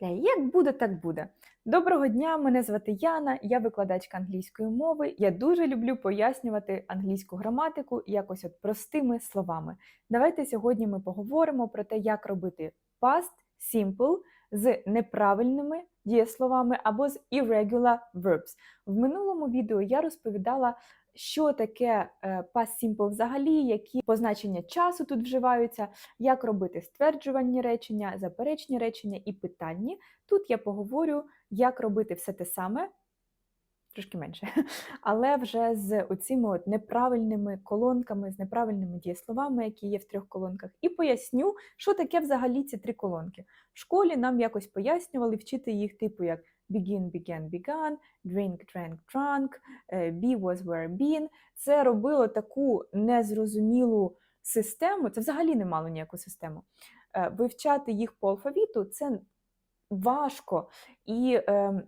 Бля, Як буде, так буде. Доброго дня, мене звати Яна, я викладачка англійської мови. Я дуже люблю пояснювати англійську граматику якось от простими словами. Давайте сьогодні ми поговоримо про те, як робити past simple з неправильними дієсловами або з irregular verbs. В минулому відео я розповідала, що таке е, past simple взагалі, які позначення часу тут вживаються, як робити стверджувальні речення, заперечні речення і питанні. Тут я поговорю, як робити все те саме, трошки менше, але вже з оцими от неправильними колонками, з неправильними дієсловами, які є в трьох колонках, і поясню, що таке взагалі ці три колонки. В школі нам якось пояснювали вчити їх, типу як begin, began, began, drink, drank, drunk, е, be, was, were, been. Це робило таку незрозумілу систему, це взагалі не мало ніяку систему. Е, Вивчати їх по алфавіту це важко і е,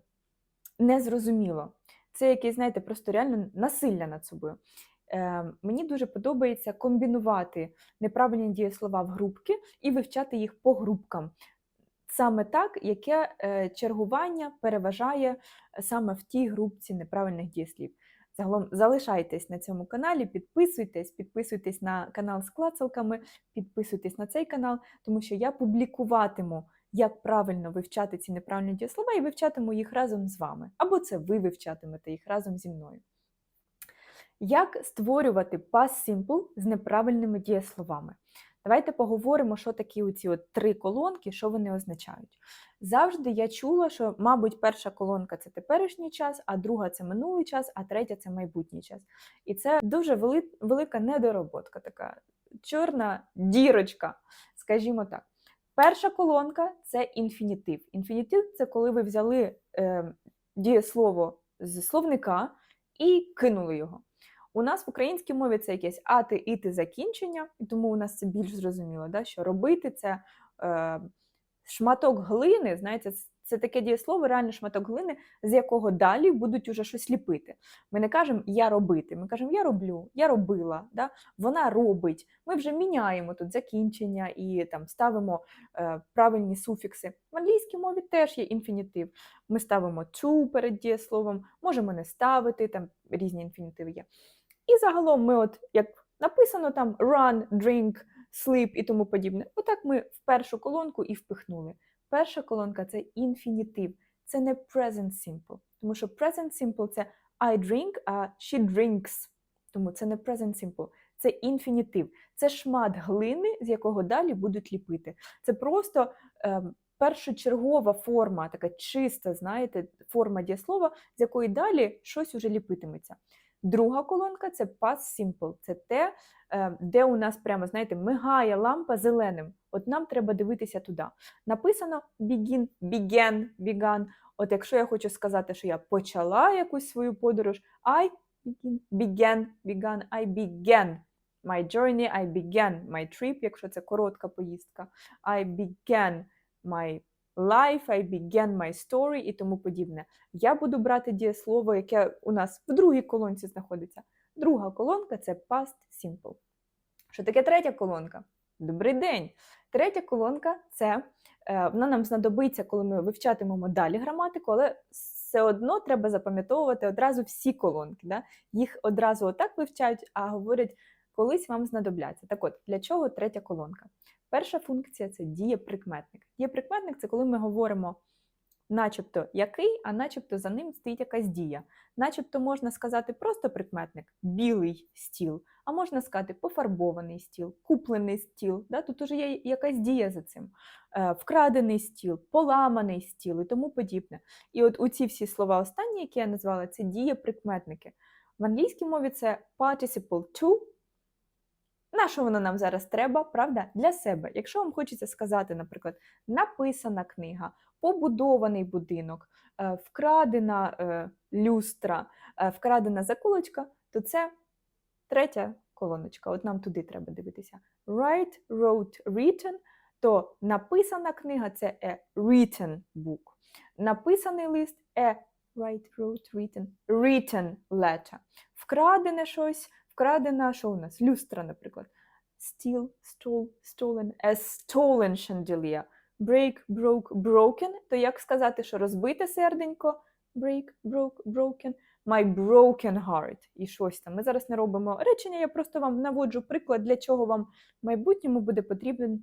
незрозуміло. Це якесь, знаєте, просто реально насилля над собою. Е, мені дуже подобається комбінувати неправильні дієслова в групки і вивчати їх по групкам. Саме так, яке е, чергування переважає саме в тій групці неправильних дієслів. Загалом залишайтесь на цьому каналі, підписуйтесь, підписуйтесь на канал з клацалками, підписуйтесь на цей канал, тому що я публікуватиму, як правильно вивчати ці неправильні дієслова, і вивчатиму їх разом з вами. Або це ви вивчатимете їх разом зі мною. Як створювати past simple з неправильними дієсловами? Давайте поговоримо, що такі оці от три колонки, що вони означають. Завжди я чула, що, мабуть, перша колонка це теперішній час, а друга це минулий час, а третя це майбутній час. І це дуже велика недороботка, така чорна дірочка, скажімо так. Перша колонка це інфінітив. Інфінітив це коли ви взяли е, дієслово з словника і кинули його. У нас в українській мові це якесь ати, іти закінчення, і тому у нас це більш зрозуміло, да, що робити це е, шматок глини, знаєте, це таке дієслово, реально шматок глини, з якого далі будуть уже щось ліпити. Ми не кажемо я робити, ми кажемо я роблю, я робила, да? вона робить. Ми вже міняємо тут закінчення і там ставимо е, правильні суфікси. В англійській мові теж є інфінітив. Ми ставимо to перед дієсловом, можемо не ставити, там різні інфінітиви є. І загалом ми, от як написано там run, drink, sleep і тому подібне, отак ми в першу колонку і впихнули. Перша колонка це інфінітив, це не present simple. Тому що present simple це I drink, а she drinks. Тому це не present simple, це інфінітив. Це шмат глини, з якого далі будуть ліпити. Це просто е, першочергова форма, така чиста, знаєте, форма дієслова, з якої далі щось уже ліпитиметься. Друга колонка це past simple. Це те, е, де у нас прямо, знаєте, мигає лампа зеленим. От нам треба дивитися туди. Написано begin, began, began. От якщо я хочу сказати, що я почала якусь свою подорож, I begin, began, began, I began my journey, I began my trip, якщо це коротка поїздка, I began my life, I began my story і тому подібне. Я буду брати дієслово, яке у нас в другій колонці знаходиться. Друга колонка це past simple. Що таке третя колонка? Добрий день! Третя колонка це е, вона нам знадобиться, коли ми вивчатимемо далі граматику, але все одно треба запам'ятовувати одразу всі колонки. Да? Їх одразу отак вивчають, а говорять, колись вам знадобляться. Так от, для чого третя колонка? Перша функція це дієприкметник. Дієприкметник це коли ми говоримо начебто який, а начебто за ним стоїть якась дія. Начебто можна сказати просто прикметник білий стіл, а можна сказати пофарбований стіл, куплений стіл. Да? Тут уже є якась дія за цим. Е, вкрадений стіл, поламаний стіл і тому подібне. І от у ці всі слова останні, які я назвала, це дієприкметники. В англійській мові це participle to. На що воно нам зараз треба, правда? Для себе. Якщо вам хочеться сказати, наприклад, написана книга, побудований будинок, е, вкрадена е, люстра, е, вкрадена заколочка, то це третя колоночка. От нам туди треба дивитися. Write, wrote, written, то написана книга це a written book. Написаний лист a write, wrote, written, written letter. Вкрадене щось вкрадена, що у нас? Люстра, наприклад. Steal, stole, stolen, a stolen chandelier. Break, broke, broken, то як сказати, що розбите серденько? Break, broke, broken. My broken heart. І щось там. Ми зараз не робимо речення, я просто вам наводжу приклад, для чого вам в майбутньому буде потрібен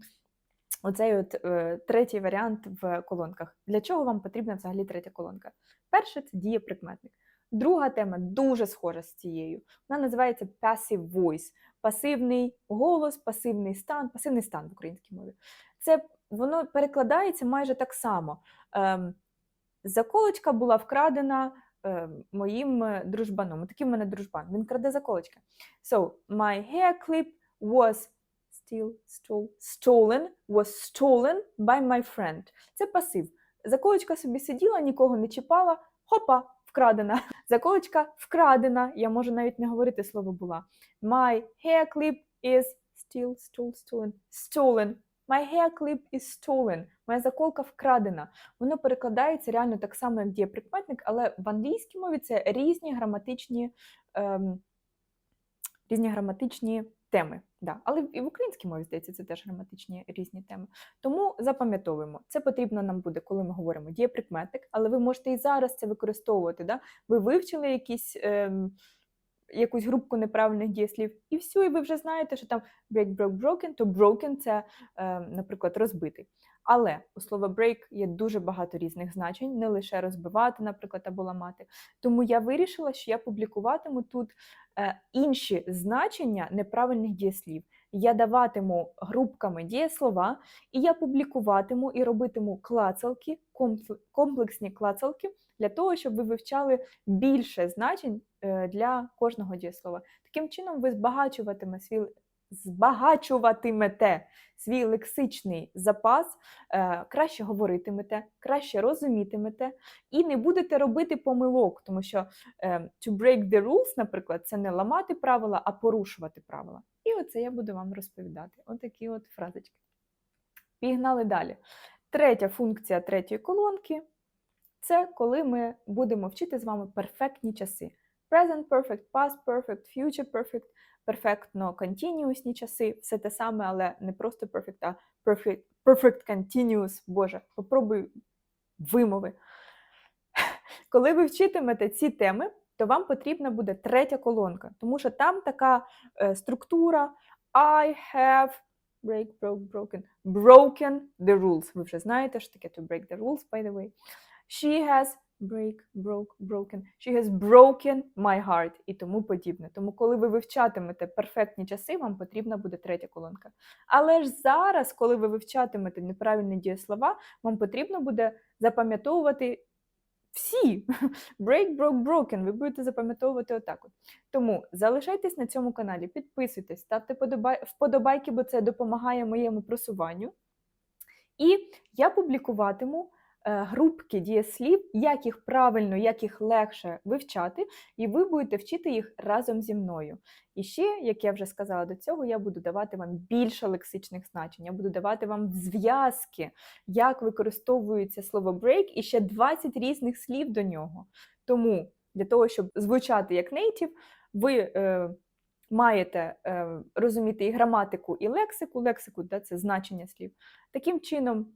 оцей от е, третій варіант в колонках. Для чого вам потрібна взагалі третя колонка? Перше це дієприкметник. Друга тема дуже схожа з цією. Вона називається passive voice. Пасивний голос, пасивний стан, пасивний стан в українській мові. Це воно перекладається майже так само. Ем, заколочка була вкрадена е, моїм е, дружбаном. Такий в мене дружбан. Він краде заколочки. So, my hair clip was stole, stolen, was stolen by my friend. Це пасив. Заколочка собі сиділа, нікого не чіпала. Хопа, вкрадена. Заколочка вкрадена. Я можу навіть не говорити слово була. My hair clip is still stole, stolen. Stolen. My hair clip is stolen. Моя заколка вкрадена. Воно перекладається реально так само, як дієприкметник, але в англійській мові це різні граматичні, ем, різні граматичні теми. Да. Але і в українській мові, здається, це теж граматичні різні теми. Тому запам'ятовуємо, це потрібно нам буде, коли ми говоримо дієприкметник, але ви можете і зараз це використовувати. Да? Ви вивчили якісь. Ем, якусь групку неправильних дієслів, і все, і ви вже знаєте, що там break, broke, broken, то broken це, е, наприклад, розбитий. Але у слова break є дуже багато різних значень, не лише розбивати, наприклад, або ламати. Тому я вирішила, що я публікуватиму тут е, інші значення неправильних дієслів. Я даватиму групками дієслова, і я публікуватиму і робитиму клацалки, комплексні клацалки для того, щоб ви вивчали більше значень е, для кожного дієслова. Таким чином, ви збагачуватиме свій збагачуватимете свій лексичний запас, е, краще говоритимете, краще розумітимете і не будете робити помилок, тому що е, to break the rules, наприклад, це не ламати правила, а порушувати правила. І оце я буду вам розповідати. Отакі от фразочки. Пігнали далі. Третя функція третьої колонки це коли ми будемо вчити з вами перфектні часи. Present perfect, past perfect, future perfect, перфектно контініусні часи, все те саме, але не просто perfect, а perfect, perfect continuous. Боже, попробуй вимови. Коли ви вчитимете ці теми, то вам потрібна буде третя колонка, тому що там така е, структура I have break, broke, broken, broken the rules. Ви вже знаєте, що таке to break the rules, by the way. She has break, broke, broken. She has broken my heart і тому подібне. Тому, коли ви вивчатимете перфектні часи, вам потрібна буде третя колонка. Але ж зараз, коли ви вивчатимете неправильні дієслова, вам потрібно буде запам'ятовувати всі break, broke, broken. Ви будете запам'ятовувати отак. От. Тому залишайтесь на цьому каналі, підписуйтесь, ставте подобай- вподобайки, бо це допомагає моєму просуванню. І я публікуватиму групки дієслів, як їх правильно, як їх легше вивчати, і ви будете вчити їх разом зі мною. І ще, як я вже сказала до цього, я буду давати вам більше лексичних значень, я буду давати вам зв'язки, як використовується слово break, і ще 20 різних слів до нього. Тому для того, щоб звучати як нейтів, ви е, маєте е, розуміти і граматику, і лексику. Лексику да, це значення слів. Таким чином,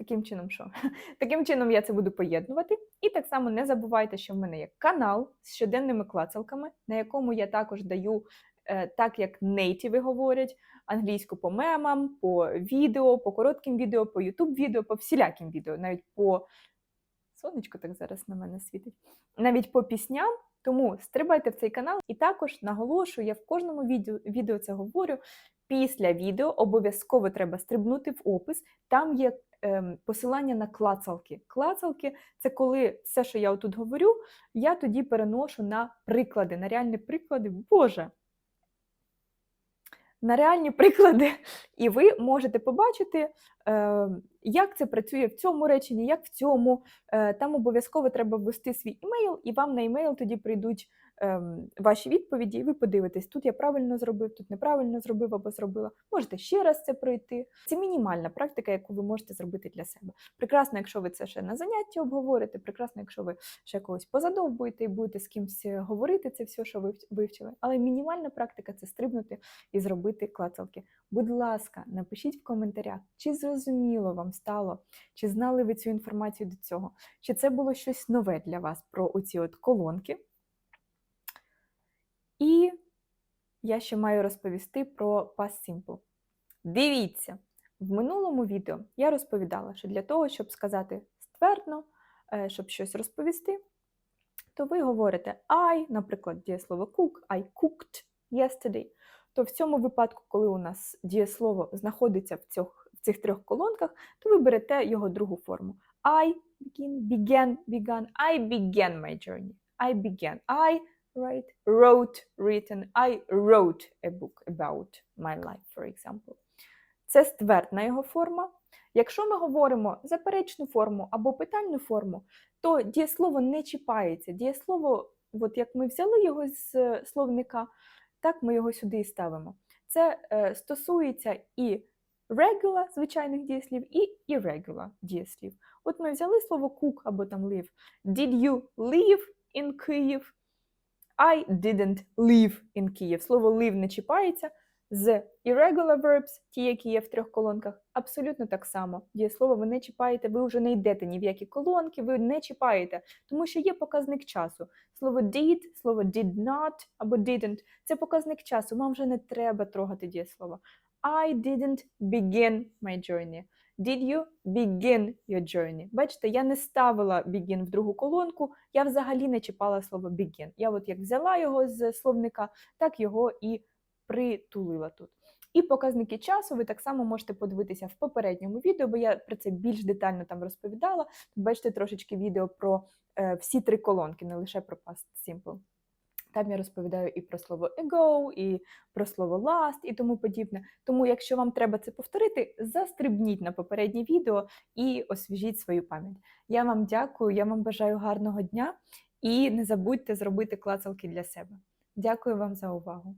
таким чином, що? Таким чином я це буду поєднувати. І так само не забувайте, що в мене є канал з щоденними клацалками, на якому я також даю, е, так як нейтіви говорять, англійську по мемам, по відео, по коротким відео, по YouTube відео, по всіляким відео, навіть по сонечко так зараз на мене світить, навіть по пісням. Тому стрибайте в цей канал і також наголошую, я в кожному відео, відео це говорю. Після відео обов'язково треба стрибнути в опис. Там є посилання на клацалки. Клацалки це коли все, що я отут говорю, я тоді переношу на приклади, на реальні приклади. Боже! На реальні приклади, і ви можете побачити, е, як це працює в цьому реченні, як в цьому. Е, Там обов'язково треба ввести свій імейл, і вам на імейл тоді прийдуть ем, ваші відповіді, і ви подивитесь, тут я правильно зробив, тут неправильно зробив або зробила. Можете ще раз це пройти. Це мінімальна практика, яку ви можете зробити для себе. Прекрасно, якщо ви це ще на занятті обговорите, прекрасно, якщо ви ще когось позадовбуєте і будете з кимось е, говорити це все, що ви вч- вивчили. Але мінімальна практика це стрибнути і зробити клацалки. Будь ласка, напишіть в коментарях, чи зрозуміло вам стало, чи знали ви цю інформацію до цього, чи це було щось нове для вас про оці от колонки. І я ще маю розповісти про Past Simple. Дивіться, в минулому відео я розповідала, що для того, щоб сказати ствердно, е, щоб щось розповісти, то ви говорите I, наприклад, дієслово cook, I cooked yesterday. То в цьому випадку, коли у нас дієслово знаходиться в цих, в цих трьох колонках, то ви берете його другу форму. I begin, began, began, I began my journey. I began. I write, wrote, written. I wrote a book about my life, for example. Це ствердна його форма. Якщо ми говоримо заперечну форму або питальну форму, то дієслово не чіпається. Дієслово, от як ми взяли його з е, словника, так ми його сюди і ставимо. Це е, стосується і regular звичайних дієслів, і irregular дієслів. От ми взяли слово cook або там live. Did you live in Kyiv? I didn't live in Kyiv. Слово live не чіпається. З irregular verbs, ті, які є в трьох колонках, абсолютно так само. Дієслово ви не чіпаєте, ви вже не йдете ні в які колонки, ви не чіпаєте, тому що є показник часу. Слово did, слово did not або didn't це показник часу. Вам вже не треба трогати дієслово. I didn't begin my journey. Did you begin your journey? Бачите, я не ставила begin в другу колонку, я взагалі не чіпала слово begin. Я от як взяла його з словника, так його і притулила тут. І показники часу ви так само можете подивитися в попередньому відео, бо я про це більш детально там розповідала. Бачите трошечки відео про е, всі три колонки, не лише про past simple. Там я розповідаю і про слово ago, і про слово last, і тому подібне. Тому, якщо вам треба це повторити, застрибніть на попереднє відео і освіжіть свою пам'ять. Я вам дякую, я вам бажаю гарного дня і не забудьте зробити клацалки для себе. Дякую вам за увагу!